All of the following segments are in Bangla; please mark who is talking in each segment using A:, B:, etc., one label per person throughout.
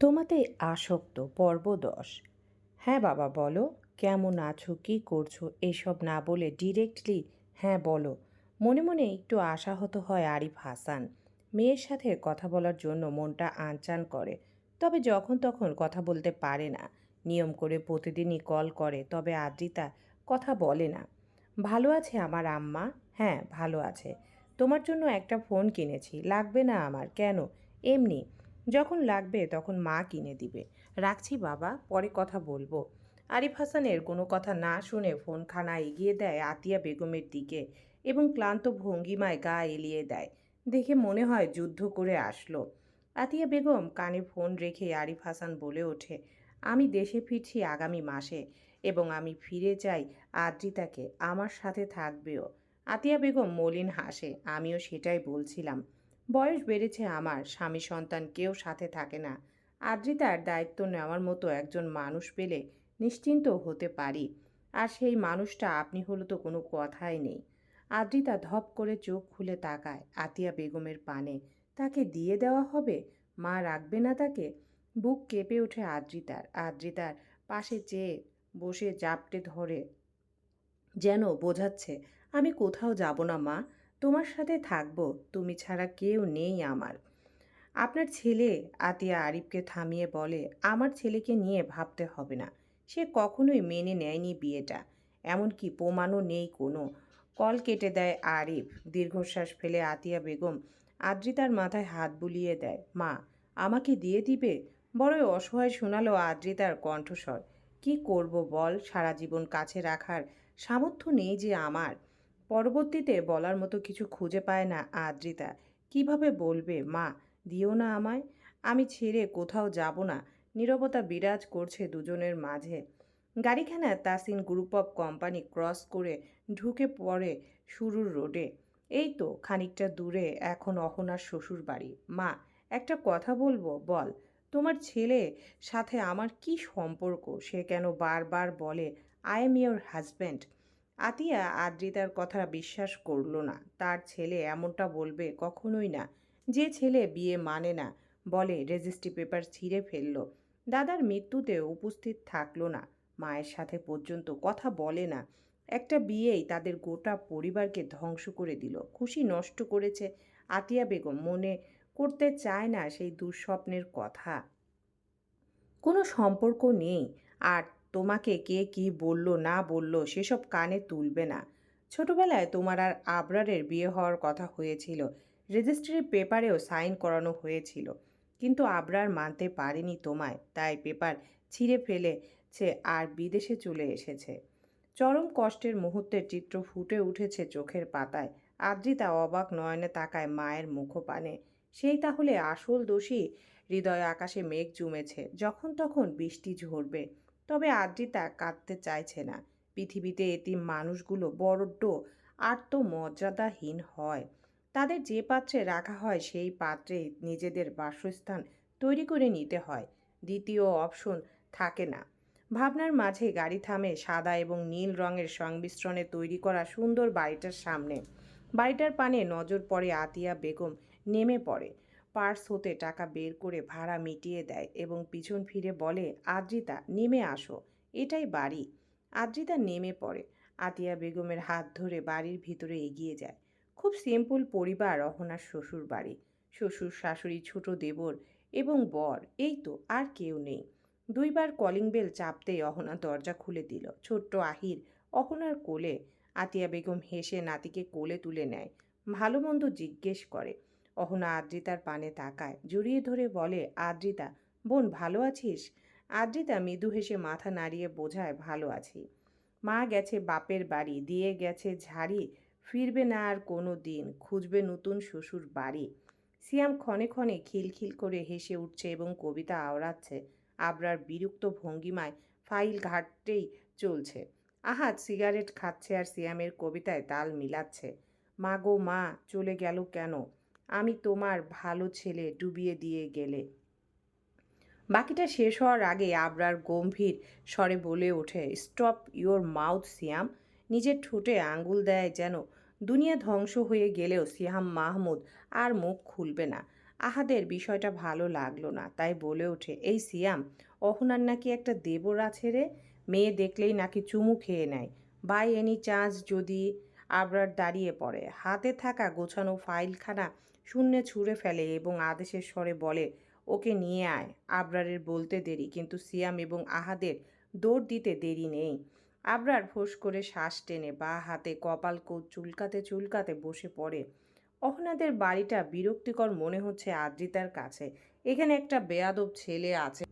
A: তোমাতে আসক্ত পর্ব দশ হ্যাঁ বাবা, বলো, কেমন আছো, কী করছ, এসব না বলে ডিরেক্টলি হ্যাঁ বলো। মনে মনে একটু আশাহত হয় আরিফ হাসান। মেয়ের সাথে কথা বলার জন্য মনটা আনচান করে। তবে যখন তখন কথা বলতে পারে না। নিয়ম করে প্রতিদিনই কল করে, তবে আদ্রিতা কথা বলে না। ভালো আছে আমার আম্মা? হ্যাঁ ভালো আছে। তোমার জন্য একটা ফোন কিনেছি। লাগবে না আমার? কেন? এমনি। যখন লাগবে তখন মা কিনে দিবে। রাখছি বাবা, পরে কথা বলব। আরিফ হাসানের কোনো কথা না শুনে ফোনখানা এগিয়ে দেয় আতিয়া বেগমের দিকে এবং ক্লান্ত ভঙ্গিমায় গা এলিয়ে দেয়। দেখে মনে হয় যুদ্ধ করে আসলো। আতিয়া বেগম কানে ফোন রেখে আরিফ হাসান বলে ওঠে, আমি দেশে ফিরছি আগামী মাসে এবং আমি ফিরে যাই আদ্রিতাকে, আমার সাথে থাকবেও। আতিয়া বেগম মলিন হাসে, আমিও সেটাই বলছিলাম। বয়স বেড়েছে আমার, স্বামী সন্তান কেউ সাথে থাকে না। আদ্রিতার দায়িত্ব নেওয়ার মতো একজন মানুষ পেলে নিশ্চিন্ত হতে পারি। আর সেই মানুষটা আপনি হলো তো কোনো কথাই নেই। আদ্রিতা ধপ করে চোখ খুলে তাকায় আতিয়া বেগমের পানে। তাকে দিয়ে দেওয়া হবে? মা রাখবে না তাকে? বুক কেঁপে ওঠে আদ্রিতার। আদ্রিতার পাশে চেয়ে বসে জাপটে ধরে, যেন বোঝাচ্ছে, আমি কোথাও যাব না মা। তোমার সাথে থাকব, তুমি ছাড়া কেউ নেই আমার। আপনার ছেলে আতিয়া আরিফকে থামিয়ে বলে, আমার ছেলেকে নিয়ে ভাবতে হবে না। সে কখনোই মেনে নেয়নি বিয়েটা। এমনকি প্রমাণও নেই কোনো। কল কেটে দেয় আরিফ। দীর্ঘশ্বাস ফেলে আতিয়া বেগম আদ্রিতার মাথায় হাত বুলিয়ে দেয়, মা, আমাকে দিয়ে দিবে? বড়ই অসহায় শোনালো আদ্রিতার কণ্ঠস্বর। কি করব বল? সারা জীবন কাছে রাখার সামর্থ্য নেই যে আমার। পরবর্তীতে বলার মতো কিছু খুঁজে পায় না আদ্রিতা। কীভাবে বলবে, মা, দিও না আমায়, আমি ছেড়ে কোথাও যাব না। নীরবতা বিরাজ করছে দুজনের মাঝে। গাড়িখানা Tasin group of company cross করে ঢুকে পড়ে শুরুর রোডে। এই তো খানিকটা দূরে এখন অহনার শ্বশুর বাড়ি। মা, একটা কথা বলব, বল। তোমার ছেলে সাথে আমার কি সম্পর্ক? সে কেন বারবার বলে I am your husband Atiya আদ্রিতার কথা বিশ্বাস করল না। তার ছেলে এমনটা বলবে কখনোই না। যে ছেলে বিয়ে মানে না, বলে রেজিস্ট্রি পেপার ছিঁড়ে ফেলল। দাদার মৃত্যুতে উপস্থিত থাকল না। মায়ের সাথে পর্যন্ত কথা বলে না। একটা বিয়েই তাদের গোটা পরিবারকে ধ্বংস করে দিল। খুশি নষ্ট করেছে আতিয়া বেগম। মনে করতে চায় না সেই দুঃস্বপ্নের কথা। কোনো সম্পর্ক নেই। আর তোমাকে কে কি বলল, না বলল, সেসব কানে তুলবে না। ছোটবেলায় তোমার আর আবরারের বিয়ে হওয়ার কথা হয়েছিল। রেজিস্ট্রি পেপারেও সাইন করানো হয়েছিল। কিন্তু আবরার মানতে পারেনি তোমায়, তাই পেপার ছিঁড়ে ফেলেছে আর বিদেশে চলে এসেছে। চরম কষ্টের মুহূর্তের চিত্র ফুটে উঠেছে চোখের পাতায়। আদ্রিতা অবাক নয়নে তাকায় মায়ের মুখপানে। সেই তাহলে আসল দোষী হৃদয় আকাশে মেঘ জমেছে, যখন তখন বৃষ্টি ঝরবে। তবে আদ্রিতা কাঁদতে চাইছে না। পৃথিবীতে এতিম মানুষগুলো বড্ড আত্মমর্যাদাহীন হয়। তাদের যে পাত্রে রাখা হয় সেই পাত্রে নিজেদের বাসস্থান তৈরি করে নিতে হয়। দ্বিতীয় অপশন, থাকে না। ভাবনার মাঝে গাড়ি থামে সাদা এবং নীল রঙের সংমিশ্রণে তৈরি করা সুন্দর বাড়িটার সামনে। বাড়িটার পানে নজর পড়ে আতিয়া বেগম, নেমে পড়ে। পার্স হতে টাকা বের করে ভাড়া মিটিয়ে দেয় এবং পিছন ফিরে বলে, আদ্রিতা, নেমে আসো। এটাই বাড়ি। আদ্রিতা নেমে পড়ে। আতিয়া বেগমের হাত ধরে বাড়ির ভিতরে এগিয়ে যায়। খুব সিম্পল পরিবার অহনার শ্বশুর বাড়ি। শ্বশুর, শাশুড়ি, ছোট দেবর এবং বর, এই তো, আর কেউ নেই। দুইবার কলিং বেল চাপতেই অহনা দরজা খুলে দিল। ছোট্ট আহির অহনার কোলে। আতিয়া বেগম হেসে নাতিকে কোলে তুলে নেয়। ভালো মন্দ জিজ্ঞেস করে অহনা আদ্রিতার পানে তাকায়, জড়িয়ে ধরে বলে, আদ্রিতা, বোন ভালো আছিস? আদ্রিতা মৃদু হেসে মাথা নাড়িয়ে বোঝায়, ভালো আছি। মা গেছে বাপের বাড়ি, দিয়ে গেছে ঝাড়ি, ফিরবে না আর কোনো দিন, খুঁজবে নতুন শ্বশুর বাড়ি। সিয়াম ক্ষণে ক্ষণে খিলখিল করে হেসে উঠছে এবং কবিতা আওড়াচ্ছে, আবরার বিরক্ত ভঙ্গিমায় ফাইল ঘাটতেই চলছে। আহাত সিগারেট খাচ্ছে আর সিয়ামের কবিতায় তাল মিলাচ্ছে। মা গো, মা, চলে গেল কেন? আমি তোমার ভালো ছেলে ডুবিয়ে দিয়ে গেলে। বাকিটা শেষ হওয়ার আগে আবরার গম্ভীর স্বরে বলে ওঠে স্টপ ইওর মাউথ সিয়াম। নিজের ঠোঁটে আঙ্গুল দেয় যেন দুনিয়া ধ্বংস হয়ে গেলেও সিয়াম মাহমুদ আর মুখ খুলবে না। আহাদের বিষয়টা ভালো লাগল না, তাই বলে ওঠে, এই সিয়াম, অহনার নাকি একটা দেবর আছে রে? মেয়ে দেখলেই নাকি চুমু খেয়ে নেয়। বাই এনি চান্স যদি আবরার দাঁড়িয়ে পড়ে। হাতে থাকা গোছানো ফাইলখানা শূন্যে ছুঁড়ে ফেলে এবং আদেশের স্বরে বলে, ওকে নিয়ে আয়। আবরারের বলতে দেরি, কিন্তু সিয়াম এবং আহাদের দৌড় দিতে দেরি নেই। আবরার ফোঁস করে শ্বাস টেনে বা হাতে কপাল কোট চুলকাতে চুলকাতে বসে পড়ে। অহনাদের বাড়িটা বিরক্তিকর মনে হচ্ছে আদ্রিতার কাছে। এখানে একটা বেয়াদব ছেলে আছে।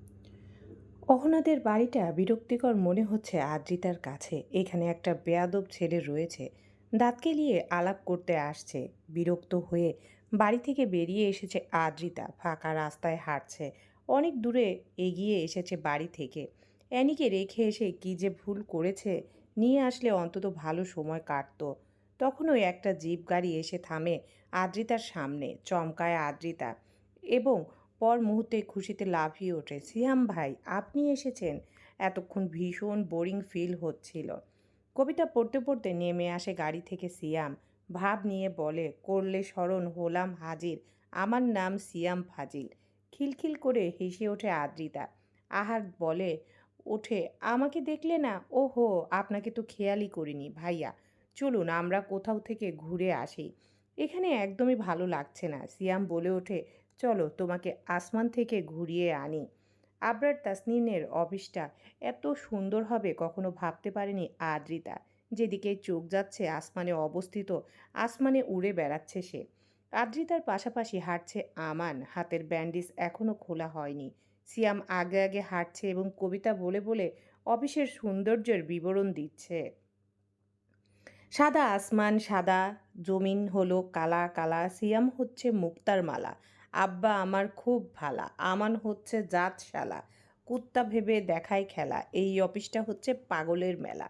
A: অহনাদের বাড়িটা বিরক্তিকর মনে হচ্ছে আদ্রিতার কাছে। এখানে একটা বেয়াদব ছেলে রয়েছে। দাঁতকে নিয়ে আলাপ করতে আসছে। বিরক্ত হয়ে বাড়ি থেকে বেরিয়ে এসেছে আদ্রিতা, ফাঁকা রাস্তায় হাঁটছে। অনেক দূরে এগিয়ে এসেছে বাড়ি থেকে। অ্যানিকে রেখে এসে কী যে ভুল করেছে, নিয়ে আসলে অন্তত ভালো সময় কাটতো। তখনই একটা জিপ গাড়ি এসে থামে আদ্রিতার সামনে, চমকায় আদ্রিতা। এবং পর মুহূর্তে খুশিতে লাফিয়ে ওঠে, সিয়াম ভাই, আপনি এসেছেন? এতক্ষণ ভীষণ বোরিং ফিল হচ্ছিল। কবিতা পড়তে পড়তে নেমে আসে গাড়ি থেকে সিয়াম। ভাব নিয়ে বলে, করলে স্মরণ হলাম হাজির। আমার নাম সিয়াম ফাজিল। খিলখিল করে হেসে ওঠে আদ্রিতা। আহার বলে, ওঠে, আমাকে দেখলে না? ওহো, আপনাকে তো খেয়ালই করিনি ভাইয়া। চলুন, আমরা কোথাও থেকে ঘুরে আসি। এখানে একদমই ভালো লাগছে না। সিয়াম বলে ওঠে, চলো, তোমাকে আসমান থেকে ঘুরিয়ে আনি। আবরার তাসনিনের অফিসটা এত সুন্দর হবে কখনো ভাবতে পারেনি আদ্রিতা। যেদিকে চোখ যাচ্ছে, আসমানে অবস্থিত, আসমানে উড়ে বেড়াচ্ছে সে। আদ্রিতার পাশাপাশি হাঁটছে আমান, হাতের ব্যান্ডিজ এখনও খোলা হয়নি। সিয়াম আগে আগে হাঁটছে এবং কবিতা বলে বলে অফিসের সৌন্দর্যের বিবরণ দিচ্ছে। সাদা আসমান, সাদা জমিন হলো কালা কালা। সিয়াম হচ্ছে মুক্তার মালা। আব্বা আমার খুব ভালা। আমান হচ্ছে জাতশালা। কুত্তা ভেবে দেখায় খেলা। এই অফিসটা হচ্ছে পাগলের মেলা।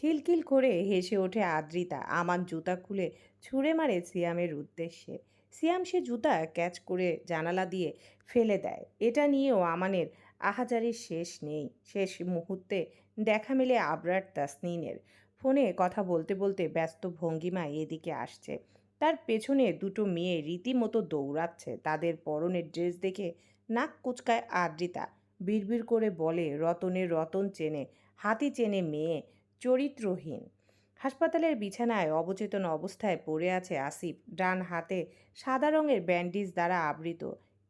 A: খিলখিল করে হেসে ওঠে আদ্রিতা। আমান জুতা খুলে ছুঁড়ে মারে সিয়ামের উদ্দেশ্যে। সিয়াম সে জুতা ক্যাচ করে জানালা দিয়ে ফেলে দেয়। এটা নিয়েও আমানের আহাজারির শেষ নেই। শেষ মুহূর্তে দেখা মেলে আবরার তাসনিনের। ফোনে কথা বলতে বলতে ব্যস্ত ভঙ্গিমায় এদিকে আসছে। তার পেছনে দুটো মেয়ে রীতিমতো দৌড়াচ্ছে। তাদের পরনের ড্রেস দেখে নাক কুচকায় আদ্রিতা। বিড়বিড় করে বলে রতনের রতন চেনে, হাতি চেনে মেয়ে। চরিত্রহীন। হাসপাতালের বিছানায় অবচেতন অবস্থায় পড়ে আছে আসিফ। ডান হাতে সাদা রঙের ব্যান্ডিজ দ্বারা আবৃত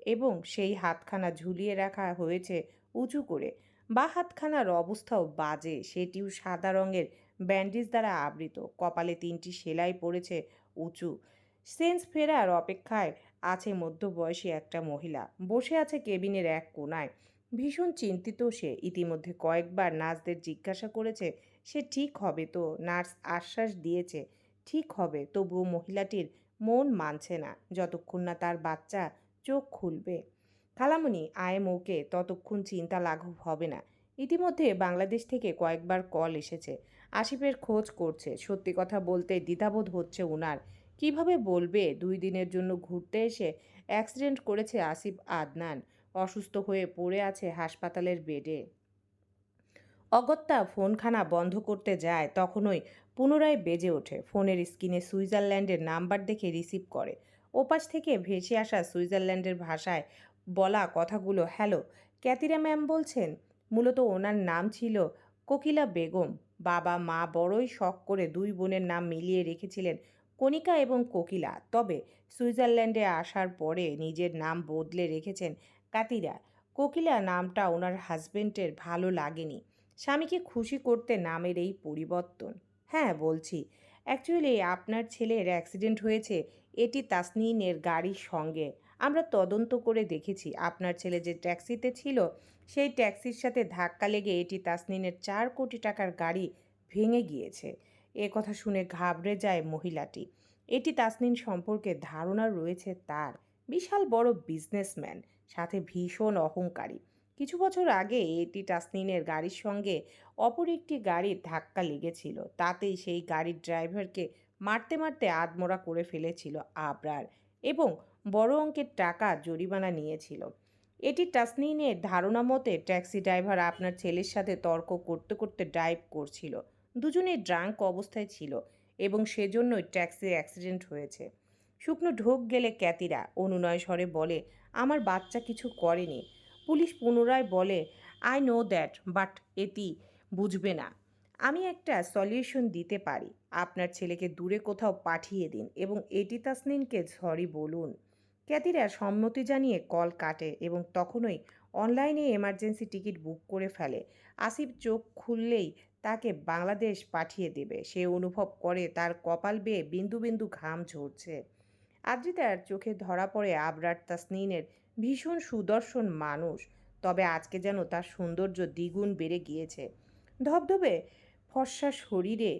A: এবং সেই হাতখানা ঝুলিয়ে রাখা হয়েছে উঁচু করে। বা হাতখানার অবস্থাও বাজে, সেটিও সাদা রঙের ব্যান্ডেজ দ্বারা আবৃত। কপালে তিনটি সেলাই পড়েছে উঁচু। সেন্স ফেরার অপেক্ষায় আছে মধ্যবয়সী একটা মহিলা। বসে আছে কেবিনের এক কোনায় ভীষণ চিন্তিত সে। ইতিমধ্যে কয়েকবার নার্সদের জিজ্ঞাসা করেছে, সে ঠিক হবে তো? নার্স আশ্বাস দিয়েছে, ঠিক হবে, তবুও মহিলাটির মন মানছে না। যতক্ষণ না তার বাচ্চা চোখ খুলবে। খালামণি আয়ে মৌকে, ততক্ষণ চিন্তা লাঘব হবে না। ইতিমধ্যে বাংলাদেশ থেকে কয়েকবার কল এসেছে। আসিফের খোঁজ করছে। সত্যি কথা বলতে দ্বিধাবোধ হচ্ছে উনার। কীভাবে বলবে? দুই দিনের জন্য ঘুরতে এসে অ্যাক্সিডেন্ট করেছে আসিফ আদনান। অসুস্থ হয়ে পড়ে আছে হাসপাতালের বেডে। অগত্যা ফোনখানা বন্ধ করতে যায়, তখনই পুনরায় বেজে ওঠে। ফোনের স্ক্রিনে সুইজারল্যান্ডের নাম্বার দেখে রিসিভ করে। ওপাশ থেকে ভেসে আসা সুইজারল্যান্ডের ভাষায় বলা কথাগুলো, হ্যালো ক্যাতিরা ম্যাম বলছেন? মূলত ওনার নাম ছিল কোকিলা বেগম। বাবা, মা বড়ই শখ করে দুই বোনের নাম মিলিয়ে রেখেছিলেন কণিকা এবং কোকিলা। তবে সুইজারল্যান্ডে আসার পরে নিজের নাম বদলে রেখেছেন কাতিরা। কোকিলা নামটা ওনার হাজবেন্ডের ভালো লাগেনি। স্বামীকে খুশি করতে নামের এই পরিবর্তন। হ্যাঁ বলছি। অ্যাকচুয়ালি আপনার ছেলের অ্যাক্সিডেন্ট হয়েছে, এটি তাসনিনের গাড়ির সঙ্গে। আমরা তদন্ত করে দেখেছি, আপনার ছেলে যে ট্যাক্সিতে ছিল, সেই ট্যাক্সির সাথে ধাক্কা লেগে এটি তাসনিনের চার কোটি টাকার গাড়ি ভেঙে গিয়েছে। এ কথা শুনে ঘাবড়ে যায় মহিলাটি। এটি তাসনিন সম্পর্কে ধারণা রয়েছে তার। বিশাল বড় বিজনেসম্যান সাথে ভীষণ অহংকারী। কিছু বছর আগে এটি টাসনিনের গাড়ির সঙ্গে অপর একটি গাড়ির ধাক্কা লেগেছিল। তাতেই সেই গাড়ির ড্রাইভারকে মারতে মারতে আদমোড়া করে ফেলেছিল আবরার এবং বড় অঙ্কের টাকা জরিমানা নিয়েছিল। এটি টাসনিনের ধারণা মতে ট্যাক্সি ড্রাইভার আপনার ছেলের সাথে তর্ক করতে করতে ড্রাইভ করছিল। দুজনে ড্রাঙ্ক অবস্থায় ছিল এবং সেজন্যই ট্যাক্সি অ্যাক্সিডেন্ট হয়েছে। শুকনো ঢোক গেলে ক্যাতিরা অনুনয় স্বরে বলে আমার বাচ্চা কিছু করেনি। পুলিশ পুনরায় বলে আই নো দ্যাট বাট এটি বুঝবে না। আমি একটা সলিউশন দিতে পারি। আপনার ছেলেকে দূরে কোথাও পাঠিয়ে দিন এবং এটি তাসনিনকে সরি বলুন। ক্যাতিরা সম্মতি জানিয়ে কল কাটে এবং তখনই অনলাইনে এমার্জেন্সি টিকিট বুক করে ফেলে। আসিফ চোখ খুললেই তাকে বাংলাদেশ পাঠিয়ে দেবে। সে অনুভব করে তার কপাল বেয়ে বিন্দু বিন্দু ঘাম ঝরছে। আদ্রিতার চোখে ধরা পড়ে আবরার তাসনিনের ভীষণ সুদর্শন মানুষ, তবে আজকে যেন তার সৌন্দর্য দ্বিগুণ বেড়ে গিয়েছে। ধবধবে ফর্সা শরীরে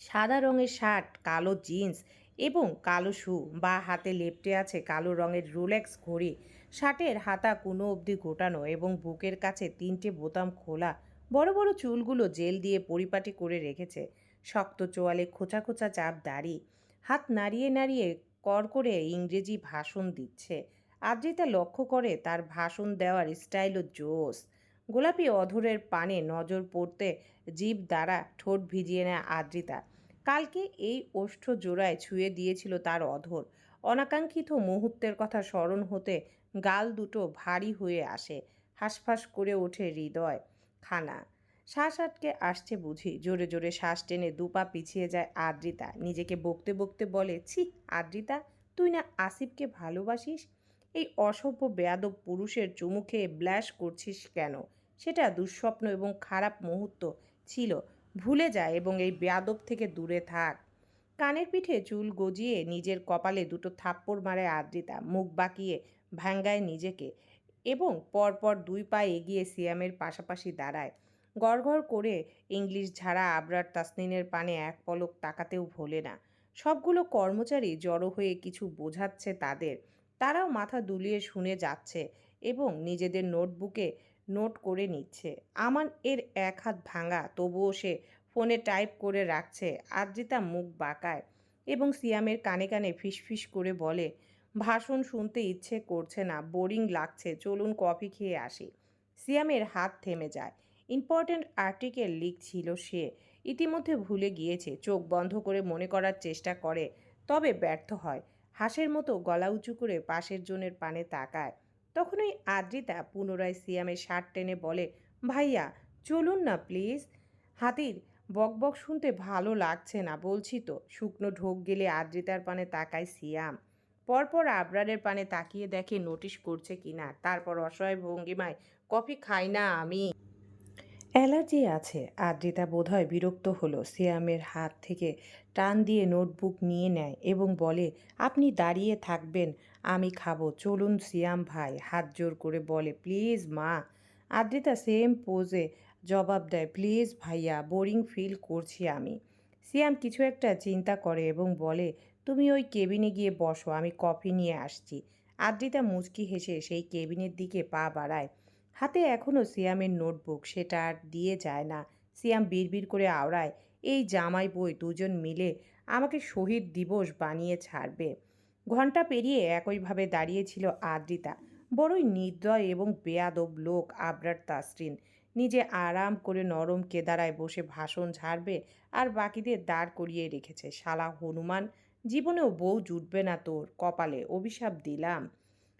A: সাদা রঙের শার্ট, কালো জিন্স এবং কালো শু বা হাতে লেপটে আছে কালো রঙের রোলেক্স ঘড়ি। শার্টের হাতা কোনো অবধি গোটানো এবং বুকের কাছে তিনটে বোতাম খোলা বড় বড় চুলগুলো জেল দিয়ে পরিপাটি করে রেখেছে। শক্ত চোয়ালে খোঁচা খোঁচা চাপ দাড়ি। হাত নাড়িয়ে নাড়িয়ে কর করে ইংরেজি ভাষণ দিচ্ছে। আদ্রিতা লক্ষ্য করে তার ভাষণ দেওয়ার স্টাইল ও জোস। গোলাপি অধরের পানে নজর পড়তে জীব দ্বারা ঠোঁট ভিজিয়ে নেয় আদ্রিতা। কালকে এই ওষ্ঠ জোড়ায় ছুঁয়ে দিয়েছিল তার অধর। অনাকাঙ্ক্ষিত মুহূর্তের কথা স্মরণ হতে গাল দুটো ভারী হয়ে আসে। হাঁসফাঁস করে ওঠে হৃদয়। খানা শ্বাস আটকে আসছে বুঝি। জোরে জোরে শ্বাস টেনে দুপা পিছিয়ে যায় আদ্রিতা। নিজেকে বকতে বকতে বলে, ছি, আদ্রিতা, তুই না আসিফকে ভালোবাসিস? এই অসভ্য, বেয়াদব পুরুষের চুমু খেয়ে ব্ল্যাশ করছিস কেন? সেটা দুঃস্বপ্ন এবং খারাপ মুহূর্ত ছিল। ভুলে যায় এবং এই বেয়াদব থেকে দূরে থাক। কানের পিঠে চুল গজিয়ে নিজের কপালে দুটো থাপ্পড় মারে আদ্রিতা। মুখ বাঁকিয়ে ভাঙ্গায় নিজেকে এবং পরপর দুই পা এগিয়ে সিয়ামের পাশাপাশি দাঁড়ায়। গড়গড় করে ইংলিশ ঝাড়া আবরার তাসনিনের পানে এক পলক তাকাতেও ভোলে না। সবগুলো কর্মচারী জড়ো হয়ে কিছু বোঝাচ্ছে তাদের। তারাও মাথা দুলিয়ে শুনে যাচ্ছে এবং নিজেদের নোটবুকে নোট করে নিচ্ছে। আমান এর এক হাত ভাঙা, তবুও সে ফোনে টাইপ করে রাখছে আদ্রিতা মুখ বাঁকায় এবং সিয়ামের কানে কানে ফিসফিস করে বলে, ভাষণ শুনতে ইচ্ছে করছে না, বোরিং লাগছে, চলুন কফি খেয়ে আসি। সিয়ামের হাত থেমে যায়। ইম্পর্ট্যান্ট আর্টিকেল লিখছিল সে। ইতিমধ্যে ভুলে গিয়েছে, চোখ বন্ধ করে মনে করার চেষ্টা করে, তবে ব্যর্থ হয়। হাঁসের মতো গলা উঁচু করে পাশের জনের পানে তাকায়। তখনই আদ্রিতা পুনরায় সিয়ামের শার্ট টেনে বলে, ভাইয়া, চলুন না প্লিজ। হাতির বকবক শুনতে ভালো লাগছে না, বলছি তো। শুকনো ঢোক গেলে আদ্রিতার পানে তাকায় সিয়াম। পরপর আবরারের পানে তাকিয়ে দেখে নোটিশ করছে কিনা। তারপর অসহায় ভঙ্গিমায়, কফি খাই না আমি। অ্যালার্জি আছে আদ্রিতা বোধহয় বিরক্ত হলো, সিয়ামের হাত থেকে টান দিয়ে নোটবুক নিয়ে নেয় এবং বলে, আপনি দাঁড়িয়ে থাকবেন, আমি খাব। চলুন সিয়াম ভাই। হাত জোর করে বলে, প্লিজ মা। আদ্রিতা সেম পোজে জবাব দেয়, প্লিজ ভাইয়া, বোরিং ফিল করছি আমি। সিয়াম কিছু একটা চিন্তা করে এবং বলে, তুমি ওই কেবিনে গিয়ে বসো, আমি কফি নিয়ে আসছি। আদ্রিতা মুচকি হেসে সেই কেবিনের দিকে পা বাড়ায়। হাতে এখনও সিয়ামের নোটবুক, সেটা আর দিয়ে যায় না। সিয়াম বিড়বিড় করে আওড়ায়, এই জামাই বই দুজন মিলে আমাকে শহীদ দিবস বানিয়ে ছাড়বে। ঘণ্টা পেরিয়ে একইভাবে দাঁড়িয়েছিল আদ্রিতা। বড়ই নির্দয় এবং বেয়াদব লোক আবরার তাসরিন। নিজে আরাম করে নরম কেদারায় বসে ভাষণ ঝাড়বে আর বাকিদের দাঁড় করিয়ে রেখেছে। শালা হনুমান, জীবনেও বউ জুটবে না তোর, কপালে অভিশাপ দিলাম।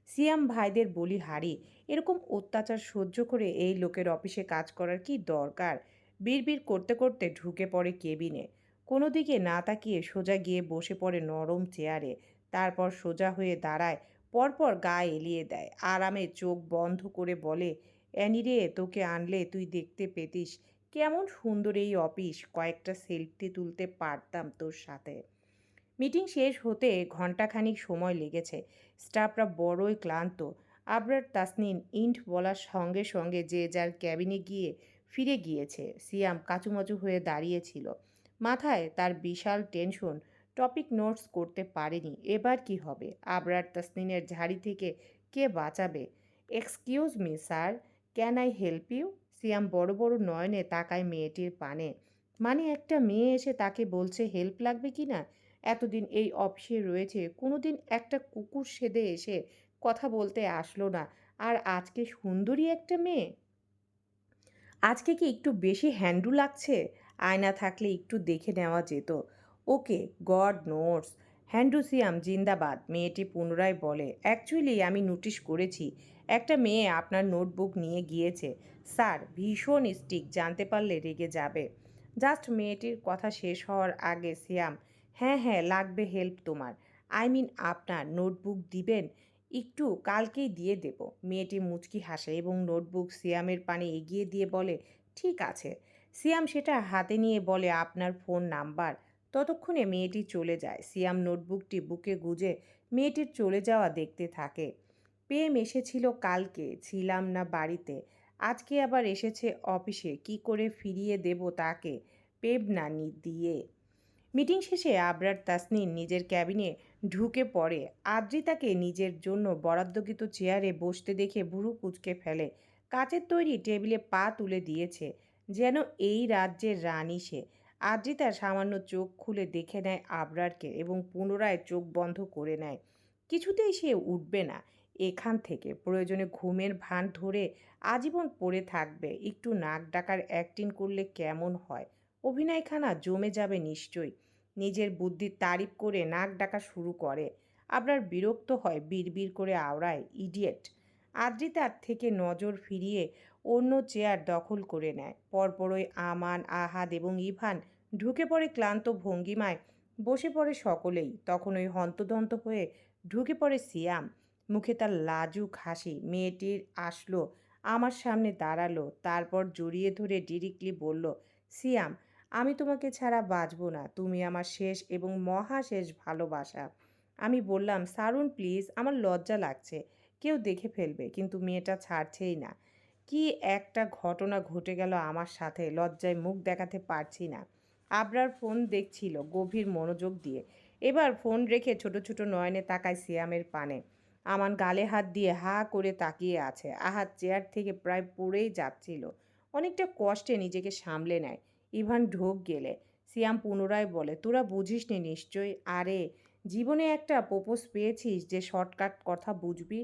A: সিয়াম ভাইদের বলি হারি। এরকম অত্যাচার সহ্য করে এই লোকের অফিসে কাজ করার কি দরকার? বিড়বিড় করতে করতে ঢুকে পড়ে কেবিনে। কোনো দিকে না তাকিয়ে সোজা গিয়ে বসে পড়ে নরম চেয়ারে। তারপর সোজা হয়ে দাঁড়ায়, পরপর গা এলিয়ে দেয়। আরামে চোখ বন্ধ করে বলে, অ্যানি রে, তোকে আনলে তুই দেখতে পেতিস। কেমন সুন্দর এই অফিস। কয়েকটা সেলফি তুলতে পারতাম তোর সাথে। মিটিং শেষ হতে ঘণ্টাখানিক সময় লেগেছে। স্টাফরা বড়ই ক্লান্ত। আবরার তাসনিন ইন্ট বলার সঙ্গে সঙ্গে যে যার ক্যাবিনে গিয়ে ফিরে গিয়েছে, সিয়াম কাচুমাচু হয়ে দাঁড়িয়েছিল মাথায় তার বিশাল টেনশন, টপিক নোটস করতে পারেনি। এবার কি হবে? আবরার তাসনিনের ঝাড়ি থেকে কে বাঁচাবে? Excuse me, sir. Can I help you? Siam বড় বড় নয়নে তাকায় মেয়েটির পানে। মানে একটা মেয়ে এসে তাকে বলছে, হেল্প লাগবে কি না? এতদিন এই অফিসে রয়েছে কোনো দিন একটা কুকুর সেদে এসে কথা বলতে আসলো না। আর আজকে সুন্দরী একটা মেয়ে? আজকে কি একটু বেশি হ্যান্ডু লাগছে? আয়না থাকলে একটু দেখে নেওয়া যেত। ওকে, গড নোটস। হ্যান্ড্রুসিয়াম জিন্দাবাদ, মেয়েটি পুনরায় বলে। অ্যাকচুয়ালি আমি নোটিশ করেছি, একটা মেয়ে আপনার নোটবুক নিয়ে গিয়েছে। স্যার, ভীষণ স্টিক, জানতে পারলে রেগে যাবে। জাস্ট মেয়েটির কথা শেষ হওয়ার আগে, সিয়াম হ্যাঁ হ্যাঁ লাগবে হেল্প তোমার। আই মিন আপনার নোটবুক দিবেন, একটু কালকেই দিয়ে দেব। মেয়েটি মুচকি হাসে এবং নোটবুক সিয়ামের পানে এগিয়ে দিয়ে বলে, ঠিক আছে। সিয়াম সেটা হাতে নিয়ে বলে, আপনার ফোন নাম্বার ততক্ষণে মেয়েটি চলে যায়। সিয়াম নোটবুকটি বুকে গুজে মেয়েটির চলে যাওয়া দেখতে থাকে। পেম এসেছিল কালকে, ছিলাম না বাড়িতে। আজকে আবার এসেছে অফিসে, কি করে ফিরিয়ে দেব তাকে? পেব না, দিয়ে মিটিং শেষে আবরার তাসনিন নিজের ক্যাবিনে ঢুকে পড়ে। আদ্রিতাকে নিজের জন্য বরাদ্দকৃত চেয়ারে বসতে দেখে ভুরু কুচকে ফেলে। কাচের তৈরি টেবিলে পা তুলে দিয়েছে যেন এই রাজ্যের রানী সে। আদ্রিতা সামান্য চোখ খুলে দেখে নেয় আবরারকে এবং পুনরায় চোখ বন্ধ করে নেয়। কিছুতেই সে উঠবে না। এখান থেকে প্রয়োজনে ঘুমের ভান ধরে আজীবন পড়ে থাকবে। একটু নাক ডাকার অ্যাক্টিং করলে কেমন হয়? অভিনয়খানা জমে যাবে নিশ্চয়ই। নিজের বুদ্ধির তারিফ করে নাক ডাকা শুরু করে। আবরার বিরক্ত হয়, বিড়বিড় করে আওড়ায়, ইডিয়েট। আদ্রিতার থেকে নজর ফিরিয়ে অন্য চেয়ার দখল করে নেয়। পরপরই আমান, আহাদ এবং ইভান ঢুকে পড়ে ক্লান্ত ভঙ্গিমায়। বসে পড়ে সকলেই। তখন ওই হন্তদন্ত হয়ে ঢুকে পড়ে সিয়াম। মুখে তার লাজুক হাসি। মেয়েটির আসলো, আমার সামনে দাঁড়াল, তারপর জড়িয়ে ধরে ডিরেক্টলি বলল, সিয়াম আমি তোমাকে ছাড়া বাঁচবো না। তুমি আমার শেষ এবং মহা শেষ ভালোবাসা। আমি বললাম, সারুন, প্লিজ, আমার লজ্জা লাগছে। কেউ দেখে ফেলবে, কিন্তু মেয়েটা ছাড়ছেই না। কি একটা ঘটনা ঘটে গেল আমার সাথে, লজ্জায় মুখ দেখাতে পারছি না। আবরার ফোন দেখছিল গভীর মনোযোগ দিয়ে। এবার ফোন রেখে ছোট ছোট নয়নে তাকায় সিয়ামের পানে। আমান গালে হাত দিয়ে হা করে তাকিয়ে আছে। আহাত চেয়ার থেকে প্রায় পড়েই যাচ্ছিল। অনেকটা কষ্টে নিজেকে সামলে নেয়। ইভান ঢোক গেলে। সিয়াম পুনরায় বলে, তোরা বুঝিস নি নিশ্চয়ই? আরে, জীবনে একটা প্রপোজ পেয়েছিস যে শর্টকাট কথা বুঝবি?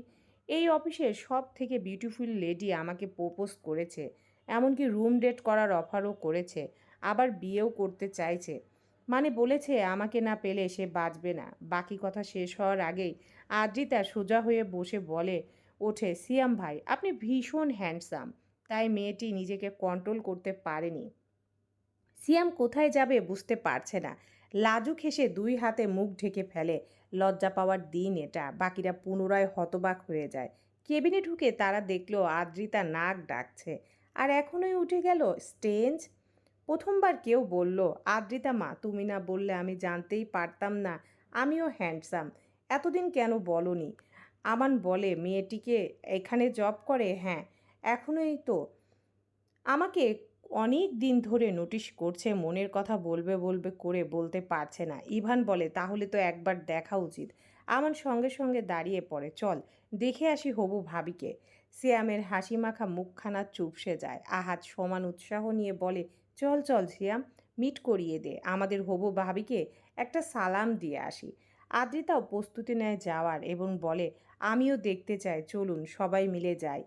A: এই অফিসে সব থেকে বিউটিফুল লেডি আমাকে প্রপোজ করেছে। এমনকি রুম ডেট করার অফারও করেছে। আবার বিয়েও করতে চাইছে। মানে বলেছে, আমাকে না পেলে সে বাঁচবে না। বাকি কথা শেষ হওয়ার আগেই আদ্রিতা সোজা হয়ে বসে বলে, ওঠে, সিয়াম ভাই, আপনি ভীষণ হ্যান্ডসাম তাই মেয়েটি নিজেকে কন্ট্রোল করতে পারেনি। সিয়াম কোথায় যাবে বুঝতে পারছে না। লাজুক হেসে দুই হাতে মুখ ঢেকে ফেলে। লজ্জা পাওয়ার দিন এটা। বাকিরা পুনরায় হতবাক হয়ে যায়। কেবিনে ঢুকে তারা দেখল আদ্রিতা নাক ডাকছে। আর এখনই উঠে গেল স্টেঞ্জ। প্রথমবার কেউ বলল, আদ্রিতা মা, তুমি না বললে আমি জানতেই পারতাম না। আমিও হ্যান্ডসাম। এতদিন কেন বলনি? আমান বলে, মেয়েটিকে এখানে জব করে? হ্যাঁ এখনোই তো। আমাকে অনেক দিন ধরে নোটিশ করছে, মনের কথা বলবে বলবে করে বলতে পারছে না। ইভান বলে, তাহলে তো একবার দেখা উচিত আমার সঙ্গে সঙ্গে দাঁড়িয়ে পড়ে, চল, দেখে আসি হবু ভাবিকে সিয়ামের হাসি মাখা মুখখানা চুপসে যায়। আহাত সমান উৎসাহ নিয়ে বলে, চল চল সিয়াম মিট করিয়ে দে। আমাদের হবু ভাবিকে একটা সালাম দিয়ে আসি আদ্রিতাও প্রস্তুতি নেয় যাওয়ার এবং বলে, আমিও দেখতে চাই, চলুন, সবাই মিলে যাই।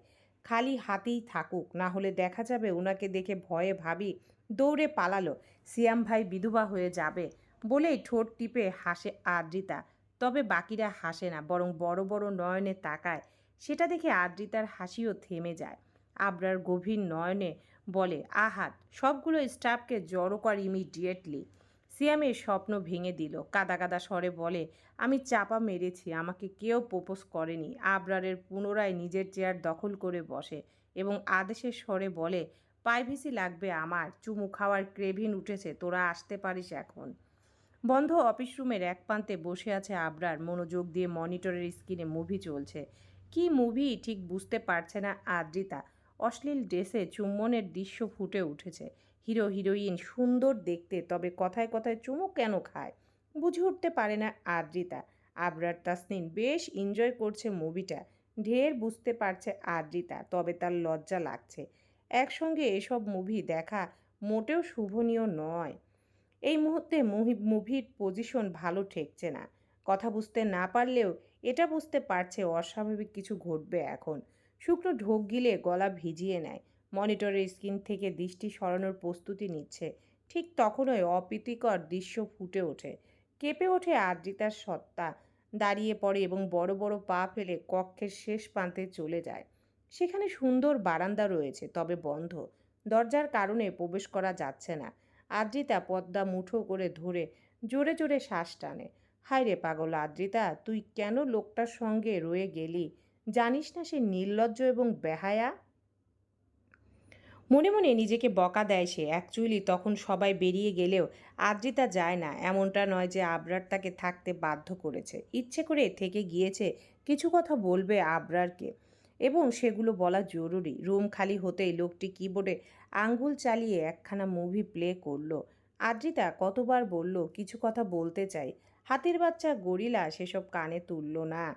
A: খালি হাতেই থাকুক, না হলে দেখা যাবে ওনাকে দেখে ভয়ে ভাবি দৌড়ে পালালো, সিয়াম ভাই বিধবা হয়ে যাবে বলেই ঠোঁট টিপে হাসে আদ্রিতা। তবে বাকিরা হাসে না, বরং বড় বড় নয়নে তাকায়। সেটা দেখে আদ্রিতার হাসিও থেমে যায়। আবরার গভীর নয়নে বলে, আহাত, সবগুলো স্টাফকে জড়ো কর ইমিডিয়েটলি সিয়ামের স্বপ্ন ভেঙে দিল। কাদা কাদা স্বরে বলে, আমি চাপা মেরেছি, আমাকে কেউ প্রপোজ করেনি। আবরারের পুনরায় নিজের চেয়ার দখল করে বসে এবং আদেশের স্বরে বলে প্রাইভেসি লাগবে আমার, চুমু খাওয়ার ক্রেভিন উঠেছে, তোরা আসতে পারিস এখন। বন্ধ অফিস রুমের এক প্রান্তে বসে আছে আবরার, মনোযোগ দিয়ে মনিটরের স্ক্রিনে মুভি চলছে। কি মুভি? ঠিক বুঝতে পারছে না আদ্রিতা। অশ্লীল ড্রেসে চুম্বনের দৃশ্য ফুটে উঠেছে। হিরো হিরোইন সুন্দর দেখতে, তবে কথায় কথায় চুমু কেন খায়? বুঝে উঠতে পারে না আদ্রিতা। আবরার তাসনিন বেশ এনজয় করছে মুভিটা। ঢের বুঝতে পারছে আদ্রিতা, তবে তার লজ্জা লাগছে। একসঙ্গে এসব মুভি দেখা মোটেও শুভনীয় নয়। এই মুহূর্তে মুভির পজিশন ভালো ঠেকছে না। কথা বুঝতে না পারলেও এটা বুঝতে পারছে অস্বাভাবিক কিছু ঘটবে এখন। শুকনো ঢোক গিলে গলা ভিজিয়ে নেয়। মনিটরের স্ক্রিন থেকে দৃষ্টি সরানোর প্রস্তুতি নিচ্ছে। ঠিক তখনই অপ্রীতিকর দৃশ্য ফুটে ওঠে। কেঁপে ওঠে আদ্রিতার সত্তা। দাঁড়িয়ে পড়ে এবং বড় বড় পা ফেলে কক্ষের শেষ প্রান্তে চলে যায়। সেখানে সুন্দর বারান্দা রয়েছে, তবে বন্ধ। দরজার কারণে প্রবেশ করা যাচ্ছে না। আদ্রিতা পদ্মা মুঠো করে ধরে জোরে জোরে শ্বাস টানে। হায় রে পাগল আদ্রিতা, তুই কেন লোকটার সঙ্গে রয়ে গেলি? জানিস না সে নির্লজ্জ এবং বেহায়া? মনে মনে নিজেকে বকা দেয় সে। অ্যাকচুয়ালি তখন সবাই বেরিয়ে গেলেও আদ্রিতা যায় না। এমনটা নয় যে আবরার তাকে থাকতে বাধ্য করেছে। ইচ্ছে করে থেকে গিয়েছে, কিছু কথা বলবে আবরারকে। এবং সেগুলো বলা জরুরি। রুম খালি হতেই লোকটি কিবোর্ডে আঙ্গুল চালিয়ে একখানা মুভি প্লে করল। আদ্রিতা কতবার বলল, কিছু কথা বলতে চাই। হাতির বাচ্চা গরিলা সেসব কানে তুলল না।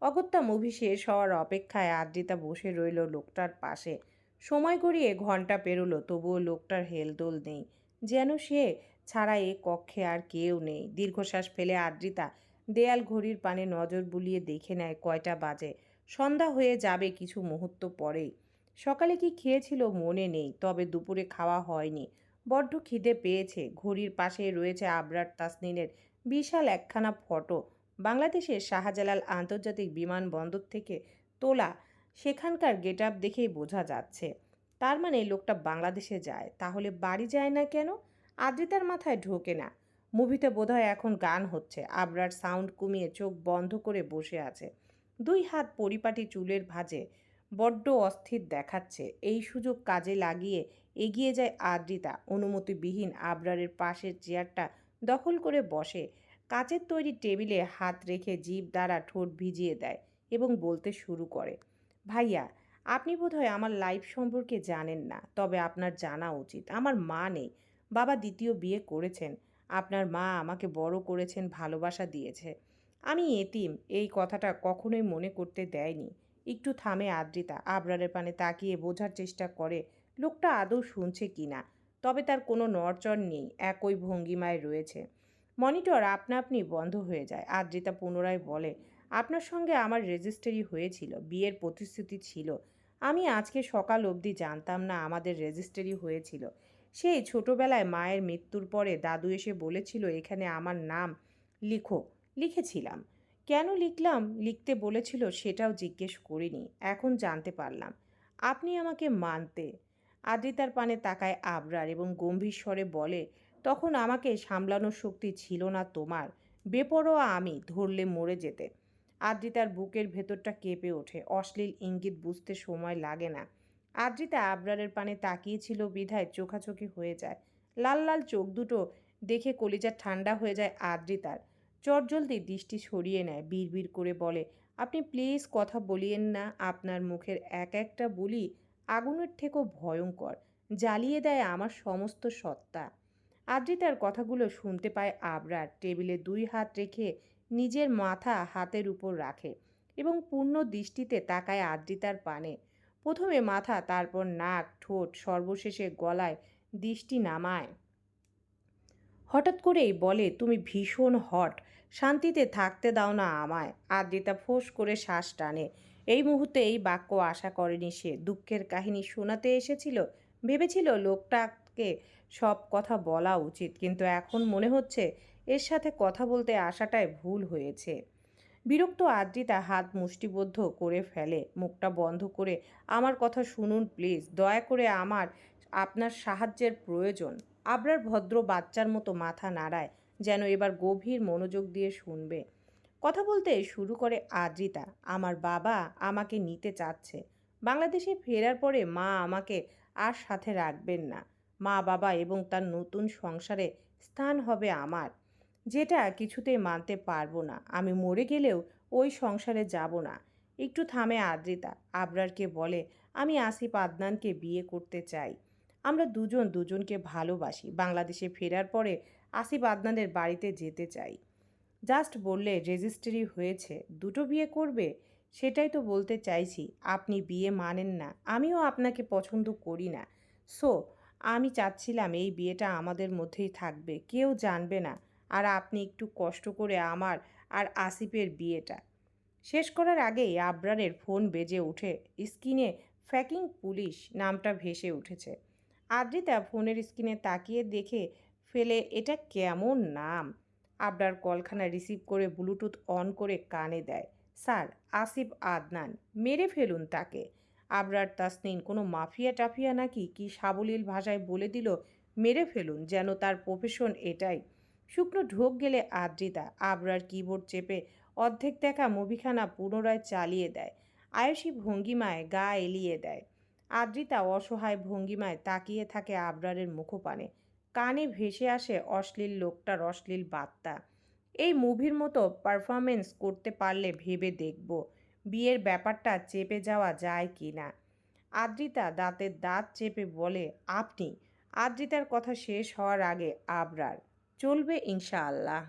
A: অগত্যা মুভি শেষ হওয়ার অপেক্ষায় আদ্রিতা বসে রইল লোকটার পাশে। সময় গড়িয়ে ঘণ্টা পেরোলো, তবুও লোকটার হেলদোল নেই। যেন সে ছাড়া এ কক্ষে আর কেউ নেই। দীর্ঘশ্বাস ফেলে আদ্রিতা দেয়াল ঘড়ির পানে নজর বুলিয়ে দেখে নেয় কয়টা বাজে। সন্ধ্যা হয়ে যাবে কিছু মুহূর্ত পরেই। সকালে কি খেয়েছিল মনে নেই, তবে দুপুরে খাওয়া হয়নি। বড্ড খিদে পেয়েছে। ঘড়ির পাশে রয়েছে আবরার তাসনিনের বিশাল একখানা ফটো। বাংলাদেশের শাহজালাল আন্তর্জাতিক বিমানবন্দর থেকে তোলা সেখানকার গেট আপ দেখেই বোঝা যাচ্ছে। তার মানে লোকটা বাংলাদেশে যায়। তাহলে বাড়ি যায় না কেন? আদ্রিতার মাথায় ঢোকে না। মুভিতে বোধহয় এখন গান হচ্ছে। আবরার সাউন্ড কমিয়ে চোখ বন্ধ করে বসে আছে। দুই হাত পরিপাটি চুলের ভাঁজে বড্ড অস্থির দেখাচ্ছে। এই সুযোগ কাজে লাগিয়ে এগিয়ে যায় আদ্রিতা। অনুমতিবিহীন আবরারের পাশের চেয়ারটা দখল করে বসে। কাচের তৈরি টেবিলে হাত রেখে জিভ দ্বারা ঠোঁট ভিজিয়ে দেয় এবং বলতে শুরু করে। ভাইয়া, আপনি বোধহয় আমার লাইফ সম্পর্কে জানেন না, তবে আপনার জানা উচিত। আমার মা নেই। বাবা দ্বিতীয় বিয়ে করেছেন। আপনার মা আমাকে বড় করেছেন, ভালোবাসা দিয়েছে। আমি এতিম, এই কথাটা কখনোই মনে করতে দেয়নি। একটু থামে আদ্রিতা, আবরারের পানে তাকিয়ে বোঝার চেষ্টা করে, লোকটা আদৌ শুনছে কি না? তবে তার কোনো নড়চড় নেই, একই ভঙ্গিমায় রয়েছে। মনিটর আপনা আপনি বন্ধ হয়ে যায়। আদ্রিতা পুনরায় বলে আপনার সঙ্গে আমার রেজিস্ট্রি হয়েছিল, বিয়ের প্রতিশ্রুতি ছিল। আমি আজকে সকাল অবধি জানতাম না আমাদের রেজিস্ট্রি হয়েছিল। সেই ছোটবেলায় মায়ের মৃত্যুর পরে দাদু এসে বলেছিল, এখানে আমার নাম লিখো। লিখেছিলাম। কেন লিখলাম? লিখতে বলেছিল, সেটাও জিজ্ঞেস করিনি। এখন জানতে পারলাম। আপনি আমাকে মানতে। আদ্রিতার পানে তাকায় আবরার এবং গম্ভীর স্বরে বলে, তখন আমাকে সামলানোর শক্তি ছিল না তোমার। বেপরোয়া আমি ধরলে মরে যেতে। আদ্রিতার বুকের ভেতরটা কেঁপে ওঠে। অশ্লীল ইঙ্গিত বুঝতে সময় লাগে না। আদ্রিতা আবরারের পানে তাকিয়েছিল বিধায় চোখাচোখি হয়ে যায়। লাল লাল চোখ দুটো দেখে কলিজা ঠান্ডা হয়ে যায় আদ্রিতার। চটজলদি দৃষ্টি সরিয়ে নেয়, বিড়বিড় করে বলে, আপনি প্লিজ কথা বলিয়েন না, আপনার মুখের এক একটা বলি আগুনের থেকেও ভয়ঙ্কর, জ্বালিয়ে দেয় আমার সমস্ত সত্তা। আদ্রিতার কথাগুলো শুনতে পায় আবরার। টেবিলে দুই হাত রেখে নিজের মাথা হাতের উপর রাখে এবং পূর্ণ দৃষ্টিতে তাকায় আদ্রিতার পানে। প্রথমে মাথা, তারপর নাক, ঠোঁট সর্বশেষে গলায় দৃষ্টি নামায়। হঠাৎ করেই বলে, তুমি ভীষণ হট, শান্তিতে থাকতে দাও না আমায়। আদ্রিতা ফোঁস করে শ্বাস টানে। এই মুহূর্তে এই বাক্য আশা করেনি সে। দুঃখের কাহিনী শোনাতে এসেছিল, ভেবেছিল লোকটাকে সব কথা বলা উচিত, কিন্তু এখন মনে হচ্ছে এর সাথে কথা বলতে আসাটাই ভুল হয়েছে। বিরক্ত আদ্রিতা হাত মুষ্টিবদ্ধ করে ফেলে, মুখটা বন্ধ করে, আমার কথা শুনুন প্লিজ, দয়া করে আমার, আপনার সাহায্যের প্রয়োজন। আবরার ভদ্র বাচ্চার মতো মাথা নাড়ায়, যেন এবার গভীর মনোযোগ দিয়ে শুনবে। কথা বলতে শুরু করে আদ্রিতা, আমার বাবা আমাকে নিতে চাচ্ছে। বাংলাদেশে ফেরার পরে মা আমাকে আর সাথে রাখবেন না। মা বাবা এবং তার নতুন সংসারে স্থান হবে আমার। যেটা কিছুতেই মানতে পারব না। আমি মরে গেলেও ওই সংসারে যাব না। একটু থামে আদ্রিতা, আবরারকে বলে, আমি আসিফ আদনানকে বিয়ে করতে চাই। আমরা দুজন দুজনকে ভালোবাসি। বাংলাদেশে ফেরার পরে আসিফ আদনানের বাড়িতে যেতে চাই। জাস্ট বললে রেজিস্ট্রি হয়েছে, দুটো বিয়ে করবে? সেটাই তো বলতে চাইছি। আপনি বিয়ে মানেন না। আমিও আপনাকে পছন্দ করি না। সো, আমি চাচ্ছিলাম এই বিয়েটা আমাদের মধ্যেই থাকবে। কেউ জানবে না আর আপনি একটু কষ্ট করে আমার আর আসিফের বিয়েটা। শেষ করার আগেই আবরারের ফোন বেজে ওঠে। স্ক্রিনে ফ্যাকিং পুলিশ নামটা ভেসে উঠেছে। আদ্রিতা ফোনের স্ক্রিনে তাকিয়ে দেখে ফেলে, এটা কেমন নাম? আবরার কলখানা রিসিভ করে ব্লুটুথ অন করে কানে দেয়, স্যার, আসিফ আদনান, মেরে ফেলুন তাকে। আবরার তাসনিন কোনো মাফিয়া টাফিয়া নাকি কি সাবলীল ভাষায় বলে দিল, মেরে ফেলুন, যেন তার প্রফেশন এটাই। শুকনো ঢোক গেলে আদ্রিতা আবরার কিবোর্ড চেপে অর্ধেক দেখা মুভিখানা পুনরায় চালিয়ে দেয়। আয়সী ভঙ্গিমায় গা এলিয়ে দেয়। আদ্রিতা অসহায় ভঙ্গিমায় তাকিয়ে থাকে আবরারের মুখপানে। কানে ভেসে আসে অশ্লীল লোকটার অশ্লীল বার্তা। এই মুভির মতো পারফরমেন্স করতে পারলে ভেবে দেখব বিয়ের ব্যাপারটা চেপে যাওয়া যায় কি না। আদ্রিতা দাঁতের দাঁত চেপে বলে, আপনি? আদ্রিতার কথা শেষ হওয়ার আগে আবরার চলবে ইনশাআল্লাহ।